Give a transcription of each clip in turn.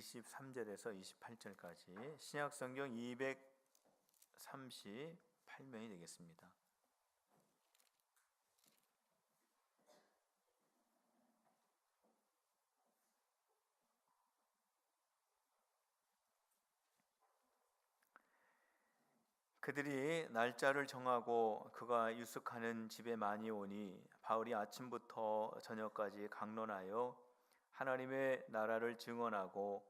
23절에서 28절까지 신약 성경 238면이 되겠습니다. 그들이 날짜를 정하고 그가 유숙하는 집에 많이 오니 바울이 아침부터 저녁까지 강론하여 하나님의 나라를 증언하고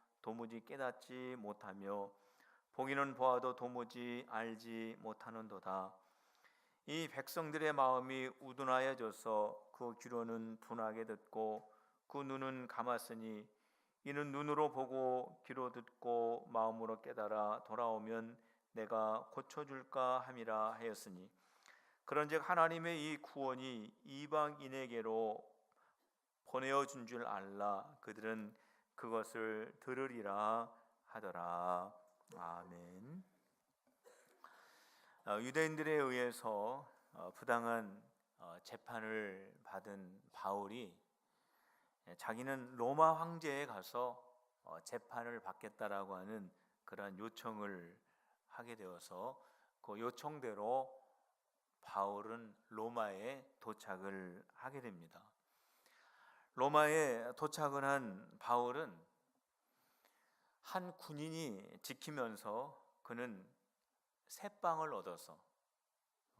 도무지 깨닫지 못하며 보기는 보아도 도무지 알지 못하는도다. 이 백성들의 마음이 우둔하여져서 그 귀로는 둔하게 듣고 그 눈은 감았으니 이는 눈으로 보고 귀로 듣고 마음으로 깨달아 돌아오면 내가 고쳐줄까 함이라 하였으니 그런즉 하나님의 이 구원이 이방인에게로 보내어 준 줄 알라. 그들은 그것을 들으리라 하더라 아멘. 어, 유대인들에 의해서 어, 부당한 어, 재판을 받은 바울이 자기는 로마 황제에 가서 재판을 받겠다라고 하는 그러한 요청을 하게 되어서 그 요청대로 바울은 로마에 도착을 하게 됩니다. 로마에 도착을 한 바울은 한 군인이 지키면서 그는 새 방을 얻어서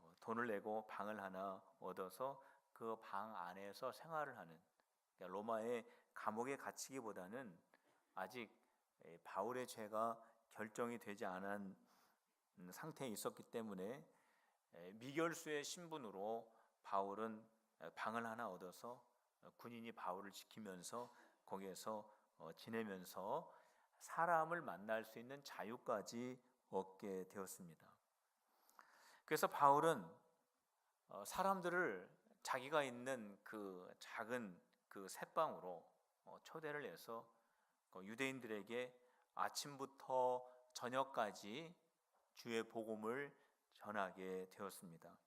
어, 돈을 내고 방을 하나 얻어서 그 방 안에서 생활을 하는 그러니까 로마의 감옥에 갇히기보다는 아직 바울의 죄가 결정이 되지 않은 상태에 있었기 때문에 미결수의 신분으로 바울은 방을 하나 얻어서 군인이 바울을 지키면서 거기에서 어, 지내면서 사람을 만날 수 있는 자유까지 얻게 되었습니다. 그래서 바울은 어, 사람들을 자기가 있는 그 작은 그 새방으로 어, 초대를 해서 그 유대인들에게 아침부터 저녁까지 주의 복음을 전하게 되었습니다.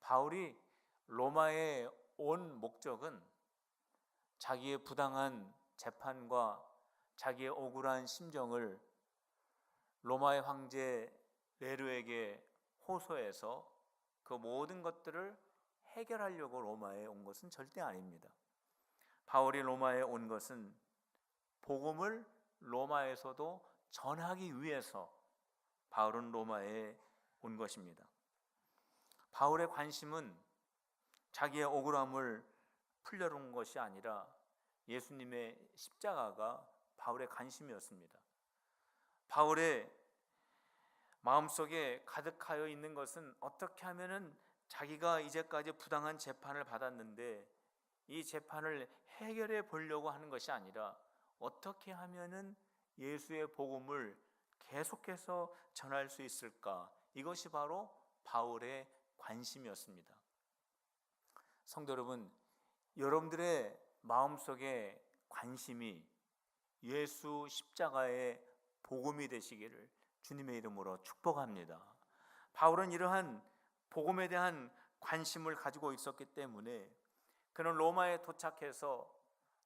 바울이 로마에 온 목적은 자기의 부당한 재판과 자기의 억울한 심정을 로마의 황제 네르에게 호소해서 그 모든 것들을 해결하려고 로마에 온 것은 절대 아닙니다. 바울이 로마에 온 것은 복음을 로마에서도 전하기 위해서 바울은 로마에 온 것입니다. 바울의 관심은 자기의 억울함을 풀려는 것이 아니라 예수님의 십자가가 바울의 관심이었습니다. 바울의 마음속에 가득하여 있는 것은 어떻게 하면은 자기가 이제까지 부당한 재판을 받았는데 이 재판을 해결해 보려고 하는 것이 아니라 어떻게 하면은 예수의 복음을 계속해서 전할 수 있을까? 이것이 바로 바울의 관심이었습니다. 성도 여러분, 여러분들의 마음속에 관심이 예수 십자가의 복음이 되시기를 주님의 이름으로 축복합니다. 바울은 이러한 복음에 대한 관심을 가지고 있었기 때문에 그는 로마에 도착해서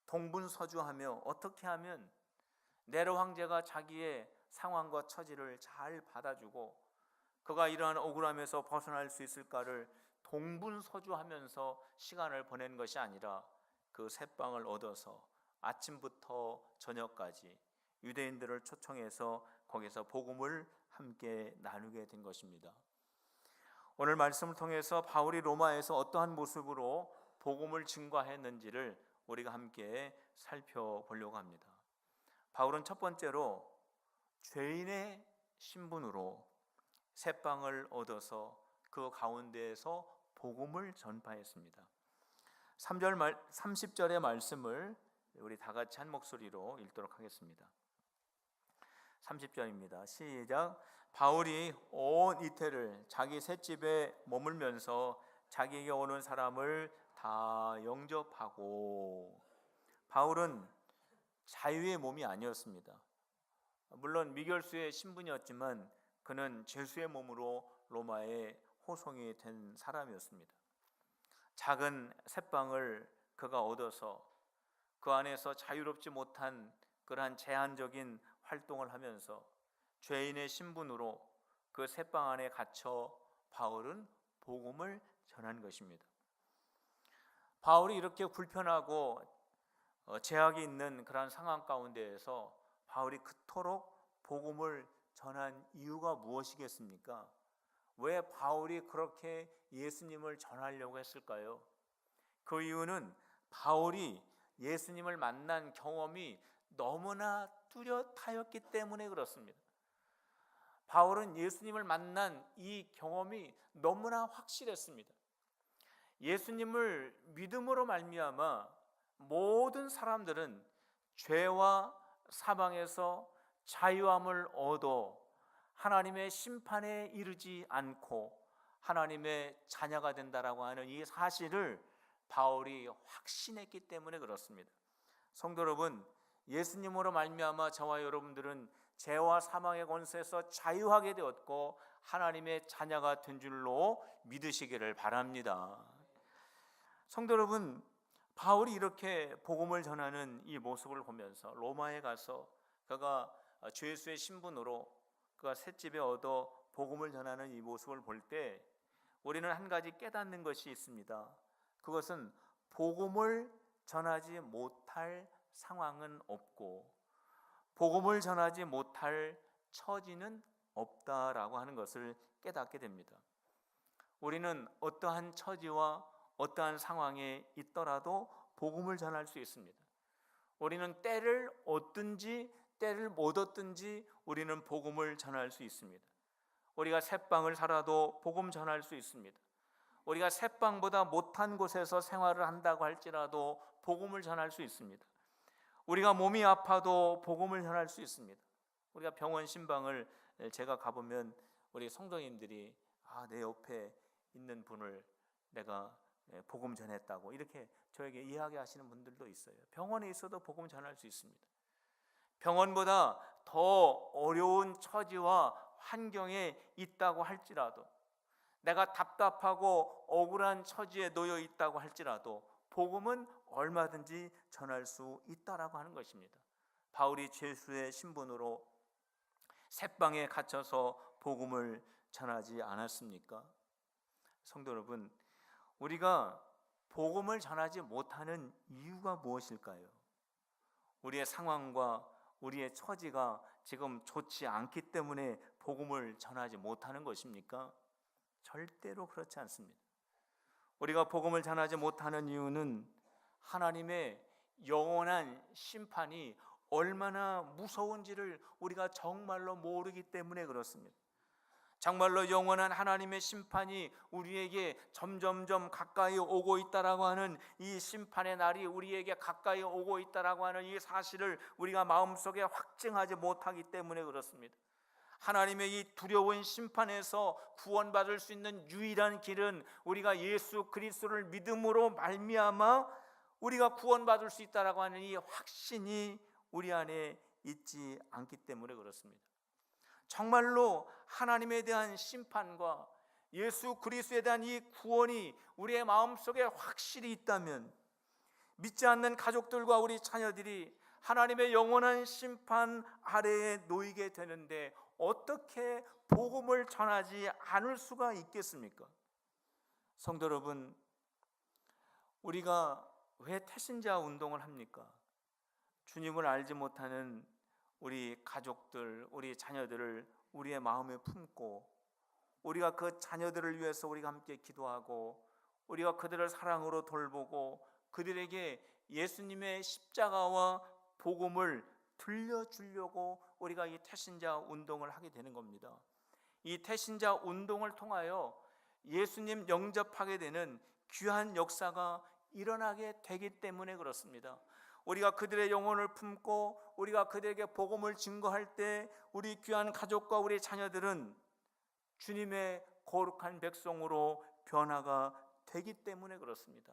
동분서주하며 어떻게 하면 네로 황제가 자기의 상황과 처지를 잘 받아주고 그가 이러한 억울함에서 벗어날 수 있을까를 동분서주하면서 시간을 보낸 것이 아니라 그 새빵을 얻어서 아침부터 저녁까지 유대인들을 초청해서 거기서 복음을 함께 나누게 된 것입니다. 오늘 말씀을 통해서 바울이 로마에서 어떠한 모습으로 복음을 증거했는지를 우리가 함께 살펴보려고 합니다. 바울은 첫 번째로 죄인의 신분으로 새빵을 얻어서 그 가운데에서 복음을 전파했습니다. 3절 말 30절의 말씀을 우리 다 같이 한 목소리로 읽도록 하겠습니다. 30절입니다. 시작. 바울이 온 이태를 자기 셋집에 머물면서 자기에게 오는 사람을 다 영접하고 바울은 자유의 몸이 아니었습니다. 물론 미결수의 신분이었지만 그는 죄수의 몸으로 로마에 호송이 된 사람이었습니다. 작은 새방을 그가 얻어서 그 안에서 자유롭지 못한 그러한 제한적인 활동을 하면서 죄인의 신분으로 그 새방 안에 갇혀 바울은 복음을 전한 것입니다. 바울이 이렇게 불편하고 어, 제약이 있는 그러한 상황 가운데에서 바울이 그토록 복음을 전한 이유가 무엇이겠습니까? 왜 바울이 그렇게 예수님을 전하려고 했을까요? 그 이유는 바울이 예수님을 만난 경험이 너무나 뚜렷하였기 때문에 그렇습니다. 바울은 예수님을 만난 이 경험이 너무나 확실했습니다. 예수님을 믿음으로 말미암아 모든 사람들은 죄와 사방에서 자유함을 얻어 하나님의 심판에 이르지 않고 하나님의 자녀가 된다라고 하는 이 사실을 바울이 확신했기 때문에 그렇습니다. 성도 여러분, 예수님으로 말미암아 저와 여러분들은 죄와 사망의 권세에서 자유하게 되었고 하나님의 자녀가 된 줄로 믿으시기를 바랍니다. 성도 여러분, 바울이 이렇게 복음을 전하는 이 모습을 보면서 로마에 가서 그가 죄수의 신분으로 그가 셋집에 얻어 복음을 전하는 이 모습을 볼 때 우리는 한 가지 깨닫는 것이 있습니다. 그것은 복음을 전하지 못할 상황은 없고 복음을 전하지 못할 처지는 없다라고 하는 것을 깨닫게 됩니다. 우리는 어떠한 처지와 어떠한 상황에 있더라도 복음을 전할 수 있습니다. 우리는 때를 얻든지 때를 못 얻든지 우리는 복음을 전할 수 있습니다. 우리가 새방을 살아도 복음 전할 수 있습니다. 우리가 새방보다 못한 곳에서 생활을 한다고 할지라도 복음을 전할 수 있습니다. 우리가 몸이 아파도 복음을 전할 수 있습니다. 우리가 병원 신방을 제가 가보면 우리 성도님들이 아, 내 옆에 있는 분을 내가 복음 전했다고 이렇게 저에게 이야기하시는 분들도 있어요. 병원에 있어도 복음 전할 수 있습니다. 병원보다 더 어려운 처지와 환경에 있다고 할지라도 내가 답답하고 억울한 처지에 놓여 있다고 할지라도 복음은 얼마든지 전할 수 있다라고 하는 것입니다. 바울이 죄수의 신분으로 새방에 갇혀서 복음을 전하지 않았습니까? 성도 여러분, 우리가 복음을 전하지 못하는 이유가 무엇일까요? 우리의 상황과 우리의 처지가 지금 좋지 않기 때문에 복음을 전하지 못하는 것입니까? 절대로 그렇지 않습니다. 우리가 복음을 전하지 못하는 이유는 하나님의 영원한 심판이 얼마나 무서운지를 우리가 정말로 모르기 때문에 그렇습니다. 정말로 영원한 하나님의 심판이 우리에게 점점점 가까이 오고 있다라고 하는 이 심판의 날이 우리에게 가까이 오고 있다라고 하는 이 사실을 우리가 마음속에 확증하지 못하기 때문에 그렇습니다. 하나님의 이 두려운 심판에서 구원받을 수 있는 유일한 길은 우리가 예수 그리스도를 믿음으로 말미암아 우리가 구원받을 수 있다라고 하는 이 확신이 우리 안에 있지 않기 때문에 그렇습니다. 정말로 하나님에 대한 심판과 예수 그리스도에 대한 이 구원이 우리의 마음속에 확실히 있다면 믿지 않는 가족들과 우리 자녀들이 하나님의 영원한 심판 아래에 놓이게 되는데 어떻게 복음을 전하지 않을 수가 있겠습니까? 성도 여러분, 우리가 왜 태신자 운동을 합니까? 주님을 알지 못하는 우리 가족들, 우리 자녀들을 우리의 마음에 품고 우리가 그 자녀들을 위해서 우리가 함께 기도하고 우리가 그들을 사랑으로 돌보고 그들에게 예수님의 십자가와 복음을 들려주려고 우리가 이 태신자 운동을 하게 되는 겁니다. 이 태신자 운동을 통하여 예수님 영접하게 되는 귀한 역사가 일어나게 되기 때문에 그렇습니다. 우리가 그들의 영혼을 품고 우리가 그들에게 복음을 증거할 때 우리 귀한 가족과 우리 자녀들은 주님의 거룩한 백성으로 변화가 되기 때문에 그렇습니다.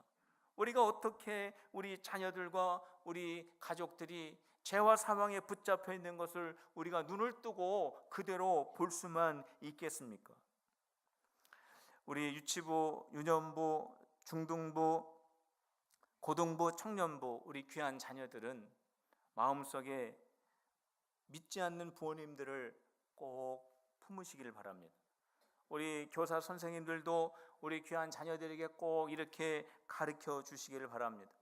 우리가 어떻게 우리 자녀들과 우리 가족들이 죄와 사망에 붙잡혀 있는 것을 우리가 눈을 뜨고 그대로 볼 수만 있겠습니까? 우리 유치부, 유년부, 중등부, 고등부, 청년부 우리 귀한 자녀들은 마음속에 믿지 않는 부모님들을 꼭 품으시기를 바랍니다. 우리 교사 선생님들도 우리 귀한 자녀들에게 꼭 이렇게 가르쳐 주시기를 바랍니다.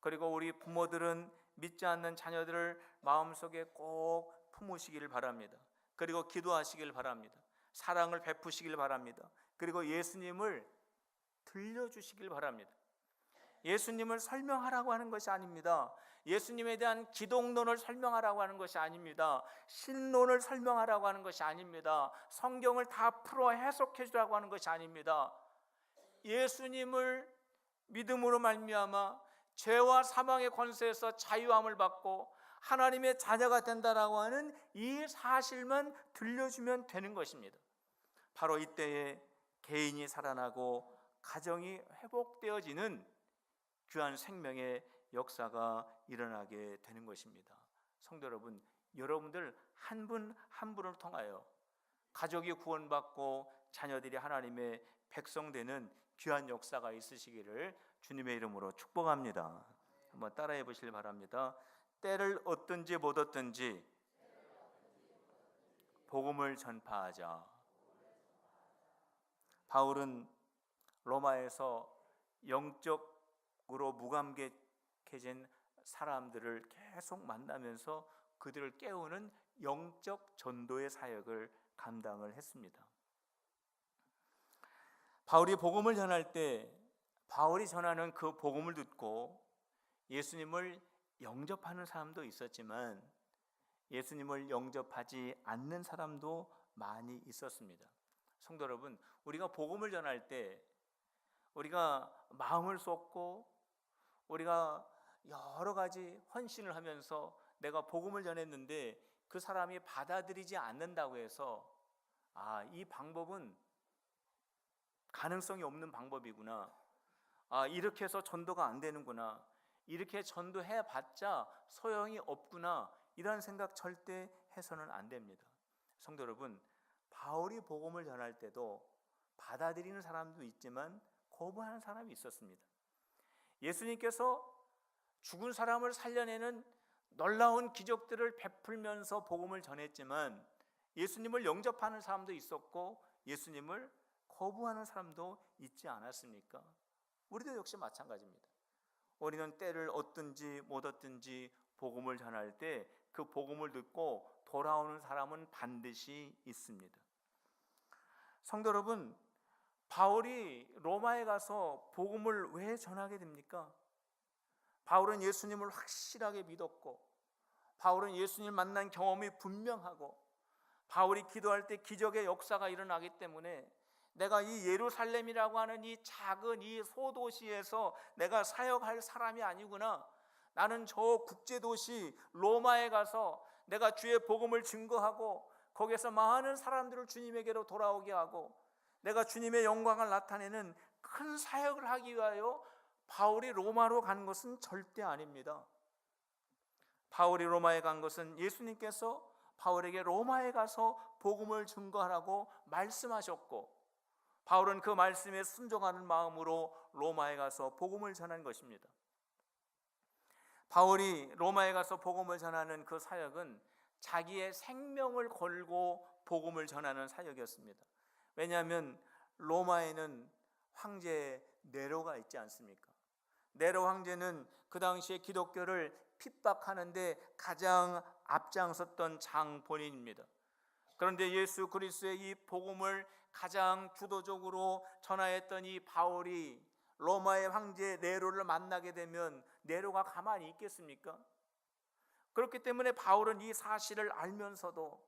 그리고 우리 부모들은 믿지 않는 자녀들을 마음속에 꼭 품으시기를 바랍니다. 그리고 기도하시길 바랍니다. 사랑을 베푸시길 바랍니다. 그리고 예수님을 들려주시길 바랍니다. 예수님을 설명하라고 하는 것이 아닙니다. 예수님에 대한 기독론을 설명하라고 하는 것이 아닙니다. 신론을 설명하라고 하는 것이 아닙니다. 성경을 다 풀어 해석해 주라고 하는 것이 아닙니다. 예수님을 믿음으로 말미암아 죄와 사망의 권세에서 자유함을 받고 하나님의 자녀가 된다라고 하는 이 사실만 들려주면 되는 것입니다. 바로 이때에 개인이 살아나고 가정이 회복되어지는 귀한 생명의 역사가 일어나게 되는 것입니다. 성도 여러분, 여러분들 한 분 한 분을 통하여 가족이 구원받고 자녀들이 하나님의 백성 되는 귀한 역사가 있으시기를 주님의 이름으로 축복합니다. 한번 따라해 보시길 바랍니다. 때를 얻든지 못 얻든지 복음을 전파하자. 바울은 로마에서 영적 으로 무감각해진 사람들을 계속 만나면서 그들을 깨우는 영적 전도의 사역을 감당을 했습니다. 바울이 복음을 전할 때 바울이 전하는 그 복음을 듣고 예수님을 영접하는 사람도 있었지만 예수님을 영접하지 않는 사람도 많이 있었습니다. 성도 여러분, 우리가 복음을 전할 때 우리가 마음을 쏟고 우리가 여러 가지 헌신을 하면서 내가 복음을 전했는데 그 사람이 받아들이지 않는다고 해서 아, 이 방법은 가능성이 없는 방법이구나. 아, 이렇게 해서 전도가 안 되는구나. 이렇게 전도해 봤자 소용이 없구나. 이런 생각 절대 해서는 안 됩니다. 성도 여러분, 바울이 복음을 전할 때도 받아들이는 사람도 있지만 거부하는 사람이 있었습니다. 예수님께서 죽은 사람을 살려내는 놀라운 기적들을 베풀면서 복음을 전했지만 예수님을 영접하는 사람도 있었고 예수님을 거부하는 사람도 있지 않았습니까? 우리도 역시 마찬가지입니다. 우리는 때를 얻든지 못 얻든지 복음을 전할 때 그 복음을 듣고 돌아오는 사람은 반드시 있습니다. 성도 여러분, 바울이 로마에 가서 복음을 왜 전하게 됩니까? 바울은 예수님을 확실하게 믿었고, 바울은 예수님 만난 경험이 분명하고, 바울이 기도할 때 기적의 역사가 일어나기 때문에 내가 이 예루살렘이라고 하는 이 작은 이 소도시에서 내가 사역할 사람이 아니구나. 나는 저 국제도시 로마에 가서 내가 주의 복음을 증거하고 거기서 많은 사람들을 주님에게로 돌아오게 하고 내가 주님의 영광을 나타내는 큰 사역을 하기 위하여 바울이 로마로 간 것은 절대 아닙니다. 바울이 로마에 간 것은 예수님께서 바울에게 로마에 가서 복음을 증거하라고 말씀하셨고 바울은 그 말씀에 순종하는 마음으로 로마에 가서 복음을 전한 것입니다. 바울이 로마에 가서 복음을 전하는 그 사역은 자기의 생명을 걸고 복음을 전하는 사역이었습니다. 왜냐하면 로마에는 황제 네로가 있지 않습니까? 네로 황제는 그 당시에 기독교를 핍박하는데 가장 앞장섰던 장본인입니다. 그런데 예수 그리스도의 이 복음을 가장 주도적으로 전하였던 이 바울이 로마의 황제 네로를 만나게 되면 네로가 가만히 있겠습니까? 그렇기 때문에 바울은 이 사실을 알면서도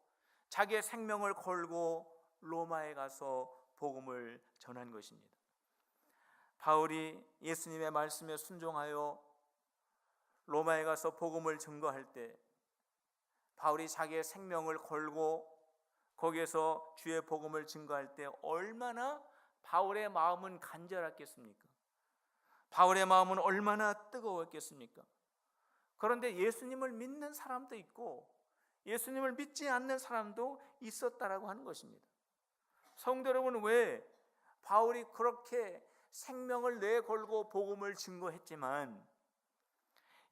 자기의 생명을 걸고 로마에 가서 복음을 전한 것입니다. 바울이 예수님의 말씀에 순종하여 로마에 가서 복음을 증거할 때 바울이 자기의 생명을 걸고 거기에서 주의 복음을 증거할 때 얼마나 바울의 마음은 간절했겠습니까? 바울의 마음은 얼마나 뜨거웠겠습니까? 그런데 예수님을 믿는 사람도 있고 예수님을 믿지 않는 사람도 있었다라고 하는 것입니다. 성도 여러분 왜 바울이 그렇게 생명을 내걸고 복음을 증거했지만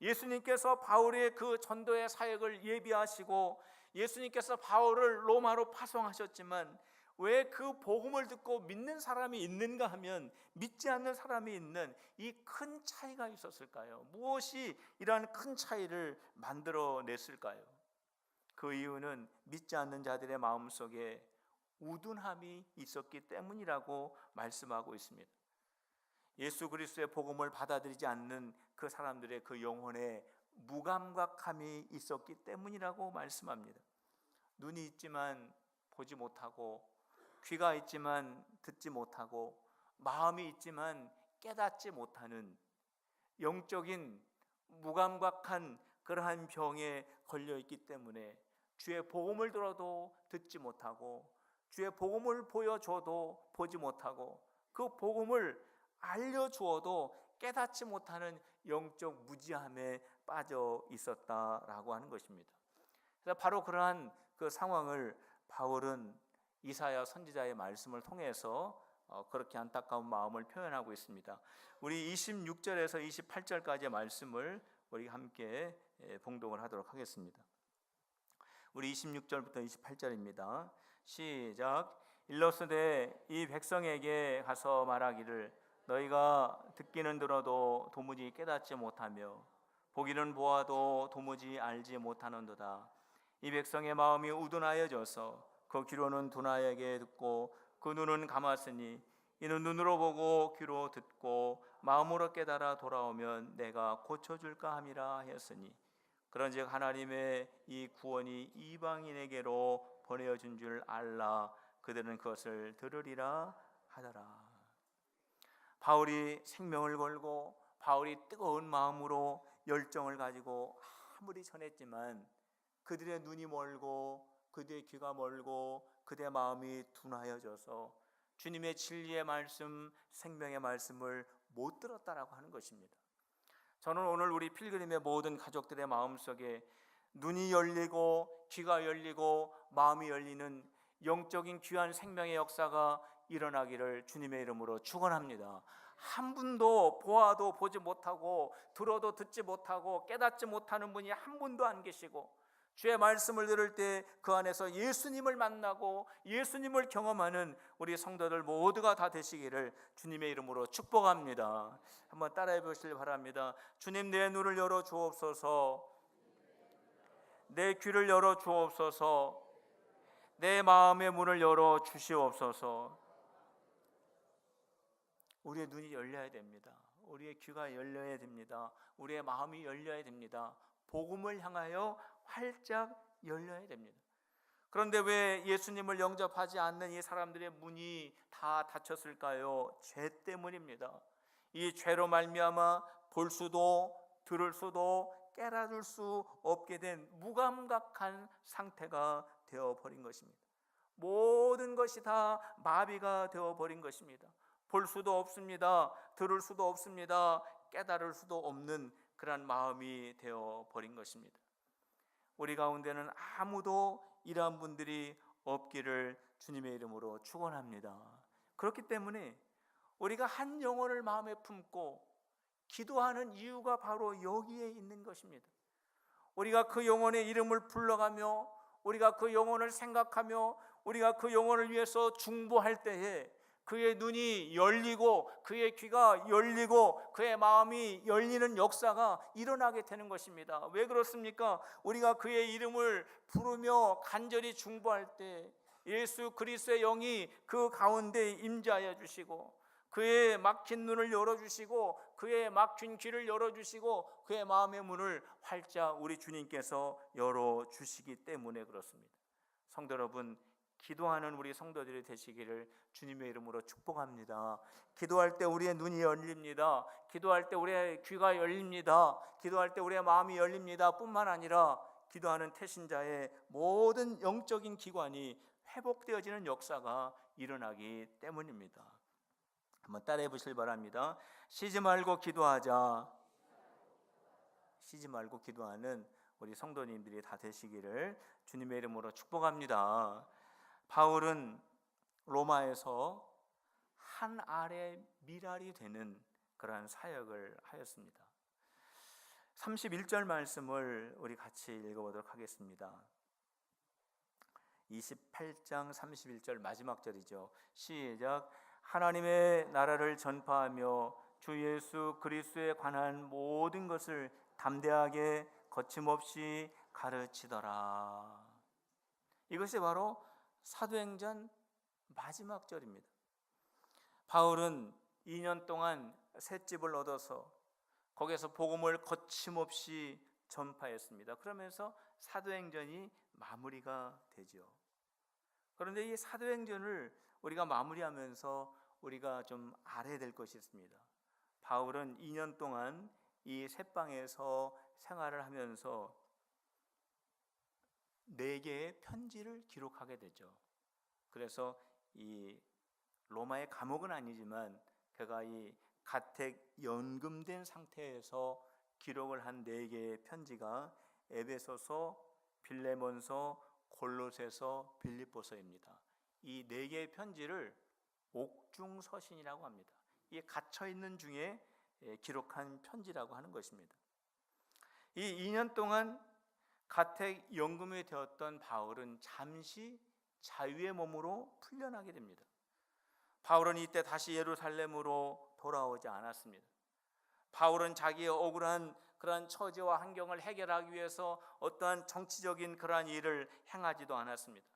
예수님께서 바울의 그 전도의 사역을 예비하시고 예수님께서 바울을 로마로 파송하셨지만 왜 그 복음을 듣고 믿는 사람이 있는가 하면 믿지 않는 사람이 있는 이 큰 차이가 있었을까요? 무엇이 이러한 큰 차이를 만들어 냈을까요? 그 이유는 믿지 않는 자들의 마음속에 우둔함이 있었기 때문이라고 말씀하고 있습니다. 예수 그리스도의 복음을 받아들이지 않는 그 사람들의 그 영혼에 무감각함이 있었기 때문이라고 말씀합니다. 눈이 있지만 보지 못하고 귀가 있지만 듣지 못하고 마음이 있지만 깨닫지 못하는 영적인 무감각한 그러한 병에 걸려 있기 때문에 주의 복음을 들어도 듣지 못하고 주의 복음을 보여줘도 보지 못하고 그 복음을 알려주어도 깨닫지 못하는 영적 무지함에 빠져 있었다라고 하는 것입니다. 그래서 바로 그러한 그 상황을 바울은 이사야 선지자의 말씀을 통해서 어, 그렇게 안타까운 마음을 표현하고 있습니다. 우리 26절에서 28절까지의 말씀을 우리 함께 예, 봉독을 하도록 하겠습니다. 우리 26절부터 28절입니다. 시작. 일러스되 이 백성에게 가서 말하기를 너희가 듣기는 들어도 도무지 깨닫지 못하며 보기는 보아도 도무지 알지 못하는도다. 이 백성의 마음이 우둔하여져서 그 귀로는 둔하게 듣고 그 눈은 감았으니 이는 눈으로 보고 귀로 듣고 마음으로 깨달아 돌아오면 내가 고쳐줄까 함이라 하였으니 그런즉 하나님의 이 구원이 이방인에게로 보내어진 줄 알라 그들은 그것을 들으리라 하더라. 바울이 생명을 걸고 바울이 뜨거운 마음으로 열정을 가지고 아무리 전했지만 그들의 눈이 멀고 그들의 귀가 멀고 그들의 마음이 둔하여져서 주님의 진리의 말씀, 생명의 말씀을 못 들었다라고 하는 것입니다. 저는 오늘 우리 필그림의 모든 가족들의 마음속에 눈이 열리고 귀가 열리고 마음이 열리는 영적인 귀한 생명의 역사가 일어나기를 주님의 이름으로 축원합니다. 한 분도 보아도 보지 못하고 들어도 듣지 못하고 깨닫지 못하는 분이 한 분도 안 계시고 주의 말씀을 들을 때 그 안에서 예수님을 만나고 예수님을 경험하는 우리 성도들 모두가 다 되시기를 주님의 이름으로 축복합니다. 한번 따라해 보시길 바랍니다. 주님 내 눈을 열어 주옵소서. 내 귀를 열어 주옵소서. 내 마음의 문을 열어 주시옵소서. 우리의 눈이 열려야 됩니다. 우리의 귀가 열려야 됩니다. 우리의 마음이 열려야 됩니다. 복음을 향하여 활짝 열려야 됩니다. 그런데 왜 예수님을 영접하지 않는 이 사람들의 문이 다 닫혔을까요? 죄 때문입니다. 이 죄로 말미암아 볼 수도 들을 수도 깨달을 수 없게 된 무감각한 상태가 되어 버린 것입니다. 모든 것이 다 마비가 되어 버린 것입니다. 볼 수도 없습니다. 들을 수도 없습니다. 깨달을 수도 없는 그러한 마음이 되어 버린 것입니다. 우리 가운데는 아무도 이러한 분들이 없기를 주님의 이름으로 축원합니다. 그렇기 때문에 우리가 한 영혼을 마음에 품고 기도하는 이유가 바로 여기에 있는 것입니다. 우리가 그 영혼의 이름을 불러가며 우리가 그 영혼을 생각하며 우리가 그 영혼을 위해서 중보할 때에 그의 눈이 열리고 그의 귀가 열리고 그의 마음이 열리는 역사가 일어나게 되는 것입니다. 왜 그렇습니까? 우리가 그의 이름을 부르며 간절히 중보할 때 예수 그리스도의 영이 그 가운데 임재하여 주시고 그의 막힌 눈을 열어 주시고 그의 막힌 귀를 열어 주시고 그의 마음의 문을 활짝 우리 주님께서 열어 주시기 때문에 그렇습니다. 성도 여러분 기도하는 우리 성도들이 되시기를 주님의 이름으로 축복합니다. 기도할 때 우리의 눈이 열립니다. 기도할 때 우리의 귀가 열립니다. 기도할 때 우리의 마음이 열립니다. 뿐만 아니라 기도하는 태신자의 모든 영적인 기관이 회복되어지는 역사가 일어나기 때문입니다. 한번 따라해 보실 바랍니다. 쉬지 말고 기도하자. 쉬지 말고 기도하는 우리 성도님들이 다 되시기를 주님의 이름으로 축복합니다. 바울은 로마에서 한 알의 미랄이 되는 그러한 사역을 하였습니다. 31절 말씀을 우리 같이 읽어보도록 하겠습니다. 28장 31절 마지막 절이죠. 시작. 하나님의 나라를 전파하며 주 예수 그리스도에 관한 모든 것을 담대하게 거침없이 가르치더라. 이것이 바로 사도행전 마지막 절입니다. 바울은 2년 동안 새 집을 얻어서 거기에서 복음을 거침없이 전파했습니다. 그러면서 사도행전이 마무리가 되죠. 그런데 이 사도행전을 우리가 마무리하면서 우리가 좀 알아야 될 것이 있습니다. 바울은 2년 동안 이 새방에서 생활을 하면서 네 개의 편지를 기록하게 되죠. 그래서 이 로마의 감옥은 아니지만 그가 이 가택 연금된 상태에서 기록을 한 네 개의 편지가 에베소서, 빌레몬서, 골로새서, 빌립보서입니다. 이 네 개의 편지를 옥중서신이라고 합니다. 이게 갇혀 있는 중에 기록한 편지라고 하는 것입니다. 이 2년 동안 가택 연금이 되었던 바울은 잠시 자유의 몸으로 풀려나게 됩니다. 바울은 이때 다시 예루살렘으로 돌아오지 않았습니다. 바울은 자기의 억울한 그러한 처지와 환경을 해결하기 위해서 어떠한 정치적인 그러한 일을 행하지도 않았습니다.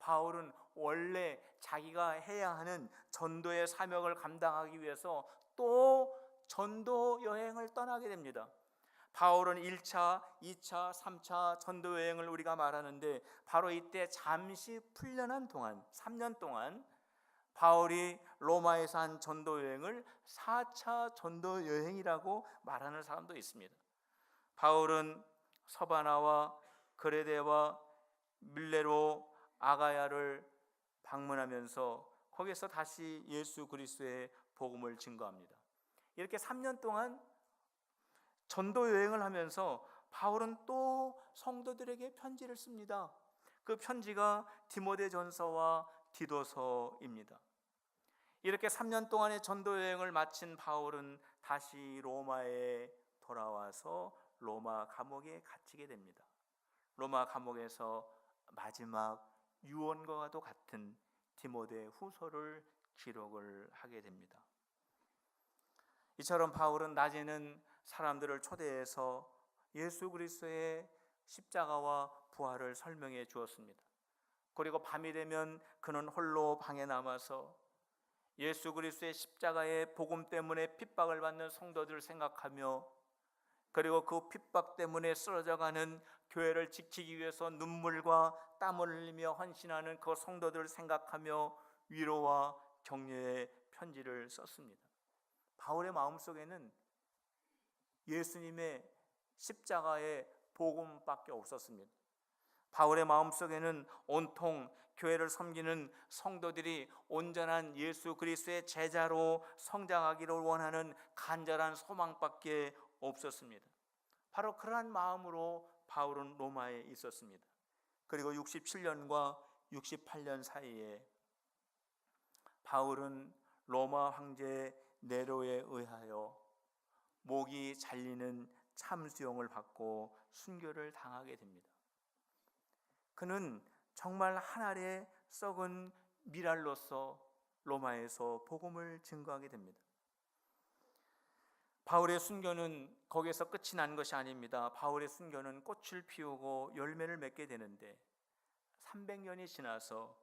바울은 원래 자기가 해야 하는 전도의 사명을 감당하기 위해서 또 전도 여행을 떠나게 됩니다. 바울은 1차, 2차, 3차 전도 여행을 우리가 말하는데 바로 이때 잠시 풀려난 동안 3년 동안 바울이 로마에서 한 전도 여행을 4차 전도 여행이라고 말하는 사람도 있습니다. 바울은 서바나와 그레데와 밀레로 아가야를 방문하면서 거기서 다시 예수 그리스도의 복음을 증거합니다. 이렇게 3년 동안 전도 여행을 하면서 바울은 또 성도들에게 편지를 씁니다. 그 편지가 디모데전서와 디도서입니다. 이렇게 3년 동안의 전도 여행을 마친 바울은 다시 로마에 돌아와서 로마 감옥에 갇히게 됩니다. 로마 감옥에서 마지막 유언과도 같은 디모데 후서를 기록을 하게 됩니다. 이처럼 바울은 낮에는 사람들을 초대해서 예수 그리스도의 십자가와 부활을 설명해 주었습니다. 그리고 밤이 되면 그는 홀로 방에 남아서 예수 그리스도의 십자가의 복음 때문에 핍박을 받는 성도들을 생각하며 그리고 그 핍박 때문에 쓰러져가는 교회를 지키기 위해서 눈물과 땀을 흘리며 헌신하는 그 성도들을 생각하며 위로와 격려의 편지를 썼습니다. 바울의 마음속에는 예수님의 십자가의 복음밖에 없었습니다. 바울의 마음속에는 온통 교회를 섬기는 성도들이 온전한 예수 그리스도의 제자로 성장하기를 원하는 간절한 소망밖에 없었습니다. 바로 그러한 마음으로 바울은 로마에 있었습니다. 그리고 67년과 68년 사이에 바울은 로마 황제 네로에 의하여 목이 잘리는 참수형을 받고 순교를 당하게 됩니다. 그는 정말 한 알의 썩은 미랄로서 로마에서 복음을 증거하게 됩니다. 바울의 순교는 거기에서 끝이 난 것이 아닙니다. 바울의 순교는 꽃을 피우고 열매를 맺게 되는데 300년이 지나서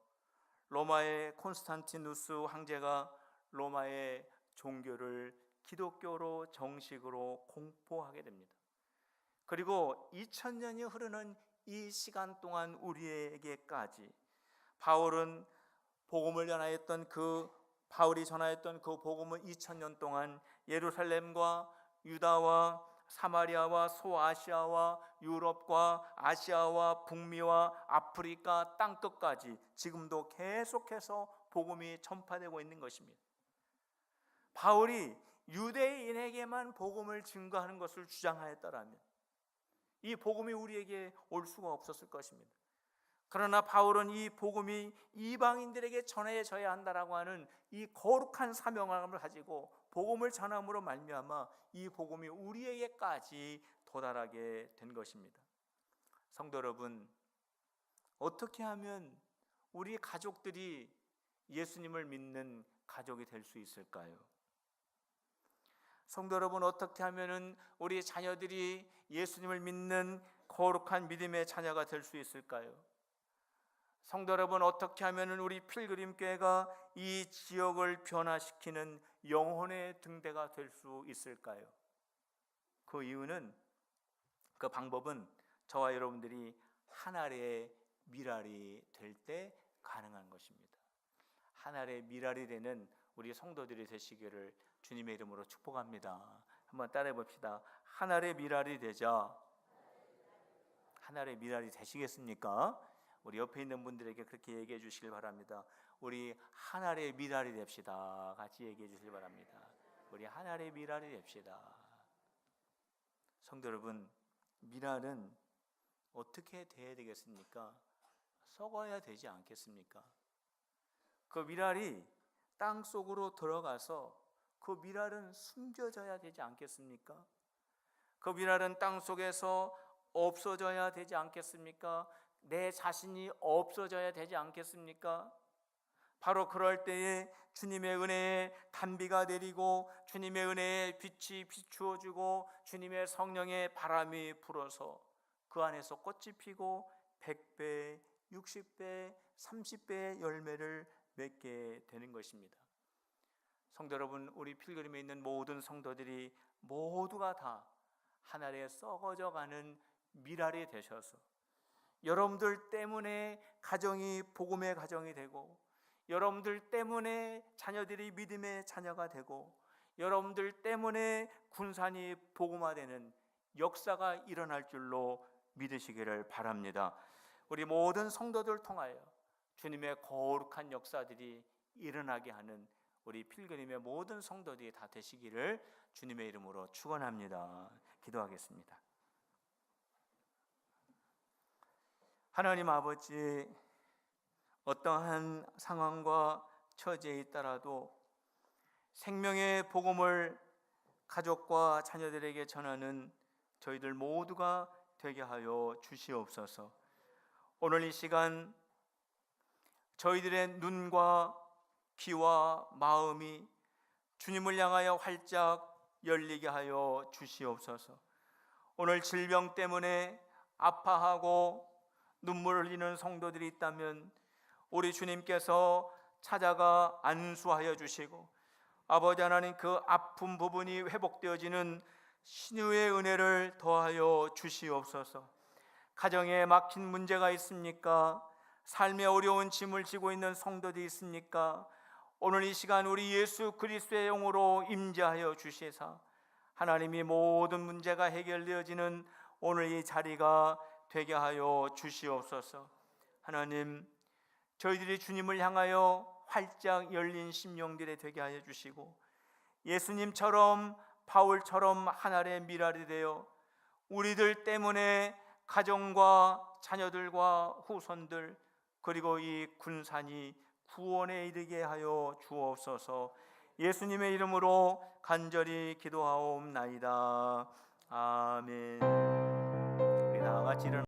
로마의 콘스탄티누스 황제가 로마의 종교를 기독교로 정식으로 공포하게 됩니다. 그리고 2000년이 흐르는 이 시간 동안 우리에게까지 바울은 복음을 전하였던 그 바울이 전하였던 그 복음은 2000년 동안 예루살렘과 유다와 사마리아와 소아시아와 유럽과 아시아와 북미와 아프리카 땅 끝까지 지금도 계속해서 복음이 전파되고 있는 것입니다. 바울이 유대인에게만 복음을 증거하는 것을 주장하였더라면 이 복음이 우리에게 올 수가 없었을 것입니다. 그러나 바울은 이 복음이 이방인들에게 전해져야 한다라고 하는 이 거룩한 사명감을 가지고 복음을 전함으로 말미암아 이 복음이 우리에게까지 도달하게 된 것입니다. 성도 여러분, 어떻게 하면 우리 가족들이 예수님을 믿는 가족이 될 수 있을까요? 성도 여러분 어떻게 하면은 우리 자녀들이 예수님을 믿는 거룩한 믿음의 자녀가 될 수 있을까요? 성도 여러분 어떻게 하면은 우리 필그림 교회가 이 지역을 변화시키는 영혼의 등대가 될 수 있을까요? 그 이유는 그 방법은 저와 여러분들이 하나의 미랄이 될 때 가능한 것입니다. 하나의 미랄이 되는 우리 성도들이 되시기를 주님의 이름으로 축복합니다. 한번 따라해 봅시다. 하나의 미랄이 되자. 하나의 미랄이 되시겠습니까? 우리 옆에 있는 분들에게 그렇게 얘기해 주시길 바랍니다. 우리 하나의 미랄이 됩시다. 같이 얘기해 주시길 바랍니다. 우리 하나의 미랄이 됩시다. 성도 여러분, 미랄은 어떻게 돼야 되겠습니까? 썩어야 되지 않겠습니까? 그 미랄이 땅 속으로 들어가서 그 미랄은 숨겨져야 되지 않겠습니까? 그 미랄은 땅 속에서 없어져야 되지 않겠습니까? 내 자신이 없어져야 되지 않겠습니까? 바로 그럴 때에 주님의 은혜에 단비가 내리고 주님의 은혜에 빛이 비추어 주고 주님의 성령의 바람이 불어서 그 안에서 꽃이 피고 100배, 60배, 30배의 열매를 맺게 되는 것입니다. 성도 여러분, 우리 필그림에 있는 모든 성도들이 모두가 다 하나의 썩어져 가는 미랄이 되셔서 여러분들 때문에 가정이 복음의 가정이 되고 여러분들 때문에 자녀들이 믿음의 자녀가 되고 여러분들 때문에 군산이 복음화되는 역사가 일어날 줄로 믿으시기를 바랍니다. 우리 모든 성도들 통하여 주님의 거룩한 역사들이 일어나게 하는 우리 필그림의 모든 성도들이 다 되시기를 주님의 이름으로 축원합니다. 기도하겠습니다. 하나님 아버지 어떠한 상황과 처지에 있더라도 생명의 복음을 가족과 자녀들에게 전하는 저희들 모두가 되게 하여 주시옵소서. 오늘 이 시간 저희들의 눈과 귀와 마음이 주님을 향하여 활짝 열리게 하여 주시옵소서. 오늘 질병 때문에 아파하고 눈물을 흘리는 성도들이 있다면 우리 주님께서 찾아가 안수하여 주시고 아버지 하나님 그 아픈 부분이 회복되어지는 신유의 은혜를 더하여 주시옵소서. 가정에 막힌 문제가 있습니까? 삶에 어려운 짐을 지고 있는 성도들이 있습니까? 오늘 이 시간 우리 예수 그리스도의 영으로 임재하여 주시사 하나님이 모든 문제가 해결되어지는 오늘 이 자리가 되게 하여 주시옵소서. 하나님, 저희들이 주님을 향하여 활짝 열린 심령들이 되게 하여 주시고 예수님처럼 바울처럼 하나의 미랄이 되어 우리들 때문에 가정과 자녀들과 후손들 그리고 이 군산이 구원에 이르게 하여 주옵소서. 예수님의 이름으로 간절히 기도하옵나이다. 아멘. 우리 다 같이 일어나